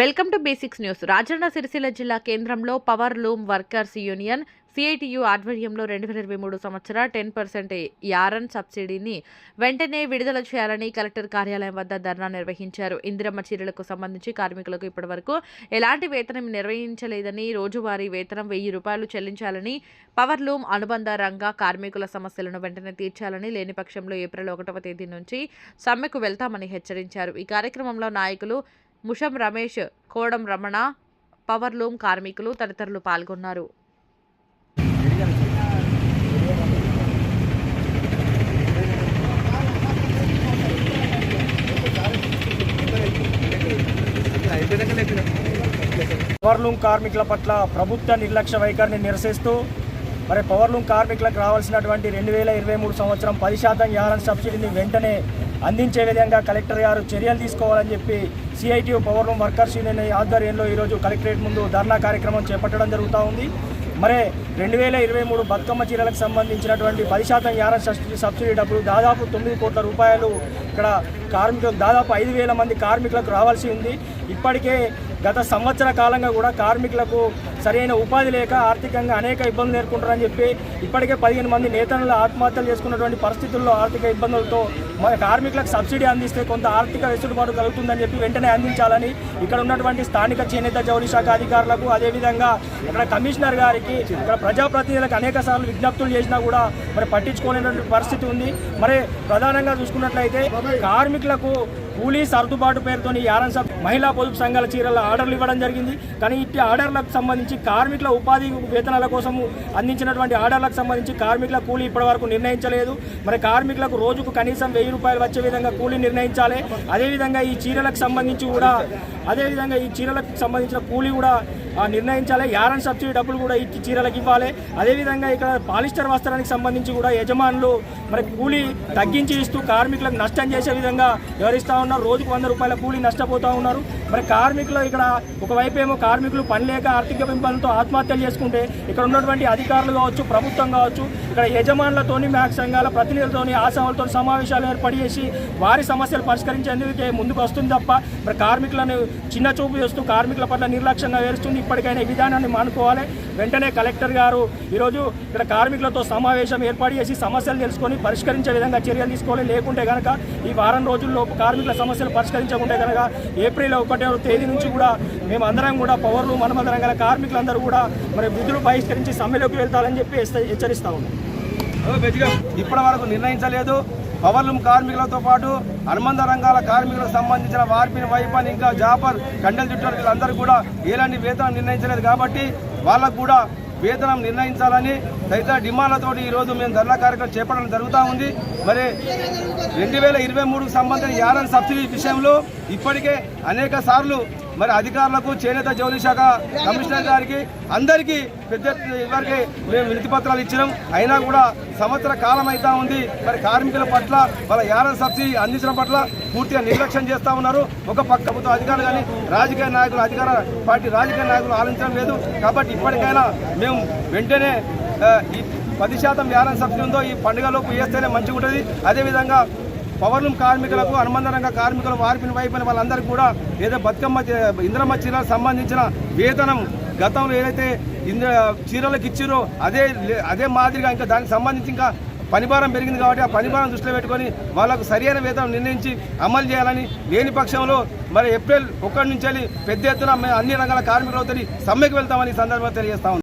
Welcome to Basics News. Rajanna Sircilla జిల్లా కేంద్రంలో power loom workers union CITU ఆధ్వర్యంలో రెండు వేల ఇరవై మూడు సంవత్సర టెన్ పర్సెంట్ యారన్ సబ్సిడీని వెంటనే విడుదల చేయాలని కలెక్టర్ కార్యాలయం వద్ద ధర్నా నిర్వహించారు. ఇందిరమ్మ చీరలకు సంబంధించి కార్మికులకు ఇప్పటివరకు ఎలాంటి వేతనం నిర్వహించలేదని రోజువారీ వేతనం వెయ్యి రూపాయలు చెల్లించాలని పవర్ లూమ్ అనుబంధ రంగ కార్మికుల సమస్యలను వెంటనే తీర్చాలని లేని పక్షంలో ఏప్రిల్ ఒకటవ తేదీ నుంచి సమ్మెకు వెళ్తామని హెచ్చరించారు. ఈ కార్యక్రమంలో నాయకులు ముషం రమేష్ కోడం రమణ పవర్లూమ్ కార్మికులు తదితరులు పాల్గొన్నారు. పవర్లూమ్ కార్మికుల పట్ల ప్రభుత్వ నిర్లక్ష్య వైఖరిని నిరసిస్తూ మరి పవర్లూమ్ కార్మికులకు రావాల్సినటువంటి రెండు వేల ఇరవై మూడు సంవత్సరం పది శాతం యారన్ సబ్సిడీని వెంటనే అందించే విధంగా కలెక్టర్ గారు చర్యలు తీసుకోవాలని చెప్పి సిఐటియు పవర్లూమ్ వర్కర్స్ యూనియన్ ఆధ్వర్యంలో ఈరోజు కలెక్టరేట్ ముందు ధర్నా కార్యక్రమం చేపట్టడం జరుగుతూ ఉంది. మరే రెండు వేల ఇరవై మూడు బతుకమ్మ చీరలకు సంబంధించినటువంటి పది శాతం యారన్ సబ్సిడీ సబ్సిడీ డబ్బులు దాదాపు తొమ్మిది కోట్ల రూపాయలు ఇక్కడ కార్మికులకు దాదాపు ఐదు వేల మంది కార్మికులకు రావాల్సి ఉంది. ఇప్పటికే గత సంవత్సర కాలంగా కూడా కార్మికులకు సరైన ఉపాధి లేక ఆర్థికంగా అనేక ఇబ్బందులు ఎదుర్కొంటారని చెప్పి ఇప్పటికే పదిహేను మంది నేతలు ఆత్మహత్యలు చేసుకున్నటువంటి పరిస్థితుల్లో ఆర్థిక ఇబ్బందులతో మరి కార్మికులకు సబ్సిడీ అందిస్తే కొంత ఆర్థిక వెసులుబాటు కలుగుతుందని చెప్పి వెంటనే అందించాలని ఇక్కడ ఉన్నటువంటి స్థానిక చేనేత జౌలి శాఖ అధికారులకు అదేవిధంగా ఇక్కడ కమిషనర్ గారికి ఇక్కడ ప్రజాప్రతినిధులకు అనేక సార్లు విజ్ఞప్తులు చేసినా కూడా మరి పట్టించుకోలేనటువంటి పరిస్థితి ఉంది. మరి ప్రధానంగా చూసుకున్నట్లయితే కార్మికులకు కూలీ సర్దుబాటు పేరుతో యారన్ సబ్ మహిళా పొదుపు సంఘాల చీరల ఆర్డర్లు ఇవ్వడం జరిగింది. కానీ ఇట్టి ఆర్డర్లకు సంబంధించి కార్మికుల ఉపాధి వేతనాల కోసం అందించినటువంటి ఆర్డర్లకు సంబంధించి కార్మికుల కూలీ ఇప్పటివరకు నిర్ణయించలేదు. మరి కార్మికులకు రోజుకు కనీసం వెయ్యి రూపాయలు వచ్చే విధంగా కూలీ నిర్ణయించాలి. అదేవిధంగా ఈ చీరలకు సంబంధించి కూడా అదేవిధంగా ఈ చీరలకు సంబంధించిన కూలీ కూడా నిర్ణయించాలి. యారన్ సబ్సిడీ డబ్బులు కూడా ఈ చీరలకు ఇవ్వాలి. అదేవిధంగా ఇక్కడ పాలిస్టర్ వస్త్రానికి సంబంధించి కూడా యజమానులు మరి కూలీ తగ్గించి ఇస్తూ కార్మికులకు నష్టం చేసే విధంగా వ్యవహరిస్తూ ఉన్నారు. రోజుకు వంద రూపాయల కూలీ నష్టపోతూ ఉన్నారు. మరి కార్మికులు ఇక్కడ ఒకవైపు ఏమో కార్మికులు పని లేక ఆర్థిక ఇబ్బందులతో ఆత్మహత్యలు చేసుకుంటే ఇక్కడ ఉన్నటువంటి అధికారులు కావచ్చు ప్రభుత్వం కావచ్చు ఇక్కడ యజమానులతోని మ్యాక్ సంఘాల ప్రతినిధులతోని ఆశాలతో సమావేశాలు ఏర్పాటు చేసి వారి సమస్యలు పరిష్కరించేందుకే ముందుకు వస్తుంది తప్ప మరి కార్మికులను చిన్న చూపు చేస్తూ కార్మికుల పట్ల నిర్లక్ష్యంగా వేరుస్తుంది ఇప్పటికైనా ఈ విధానాన్ని మానుకోవాలి. వెంటనే కలెక్టర్ గారు ఈరోజు ఇక్కడ కార్మికులతో సమావేశం ఏర్పాటు చేసి సమస్యలు తెలుసుకొని పరిష్కరించే విధంగా చర్యలు తీసుకోవాలి. లేకుంటే కనుక ఈ వారం రోజుల్లో కార్మికుల సమస్యలు పరిష్కరించకుంటే కనుక ఏప్రిల్ ఒకటి తేదీ నుంచి కూడా మేము అందరం కూడా పవర్లు మనమందరం గల కార్మికులందరూ కూడా మరి విధులు బహిష్కరించి సమ్మెలోకి వెళ్తారని చెప్పి హెచ్చరిస్తా ఉన్నాం. ఇప్పటి వరకు నిర్ణయించలేదు. పవర్లూమ్ కార్మికులతో పాటు అనుబంధ రంగాల కార్మికులకు సంబంధించిన వార్పిన వైపన్ ఇంకా జాపర్ కండెల్ చుట్టారు వీళ్ళందరూ కూడా ఎలాంటి వేతనం నిర్ణయించలేదు కాబట్టి వాళ్ళకు కూడా వేతనం నిర్ణయించాలని తదితర డిమాండ్లతో ఈరోజు మేము ధర్నా కార్యక్రమం చేపట్టడం జరుగుతూ ఉంది. మరి రెండు వేల ఇరవై మూడుకు సంబంధించిన యారన్ సబ్సిడీ విషయంలో ఇప్పటికే అనేక సార్లు మరి అధికారులకు చేనేత జౌలి శాఖ కమిషనర్ గారికి అందరికీ పెద్ద ఎత్తున ఇవరికి మేము వినతి పత్రాలు ఇచ్చినాం. అయినా కూడా సంవత్సర కాలం అవుతా ఉంది. మరి కార్మికుల పట్ల వాళ్ళ యారన్ సబ్సిడీ అందించడం పట్ల పూర్తిగా నిర్లక్ష్యం చేస్తూ ఉన్నారు. ఒక పక్క ప్రభుత్వ అధికారులు కానీ రాజకీయ నాయకులు అధికార పార్టీ రాజకీయ నాయకులు ఆలోచించడం లేదు. కాబట్టి ఇప్పటికైనా మేము వెంటనే ఈ పది శాతం యారన్ సబ్సిడీ ఉందో ఈ పండుగలోపు వేస్తేనే మంచిగా ఉంటుంది అదేవిధంగా పవర్లూమ్ కార్మికులకు అనుబంధ రంగ కార్మికులు వారిపిన వైపున వాళ్ళందరికీ కూడా ఏదో బతుకమ్మ ఇంద్రమ్మ చీరలకు సంబంధించిన వేతనం గతంలో ఏదైతే ఇంద్ర చీరలకు ఇచ్చిరో అదే లే- అదే మాదిరిగా ఇంకా దానికి సంబంధించి ఇంకా పనిభారం పెరిగింది కాబట్టి ఆ పనిభారం దృష్టిలో పెట్టుకొని వాళ్ళకు సరైన వేతనం నిర్ణయించి అమలు చేయాలని లేని పక్షంలో మరి ఏప్రిల్ ఒకటి నుంచి పెద్ద ఎత్తున అన్ని రంగాల కార్మికులతో సమ్మెకు వెళ్తామని ఈ సందర్భంగా తెలియజేస్తా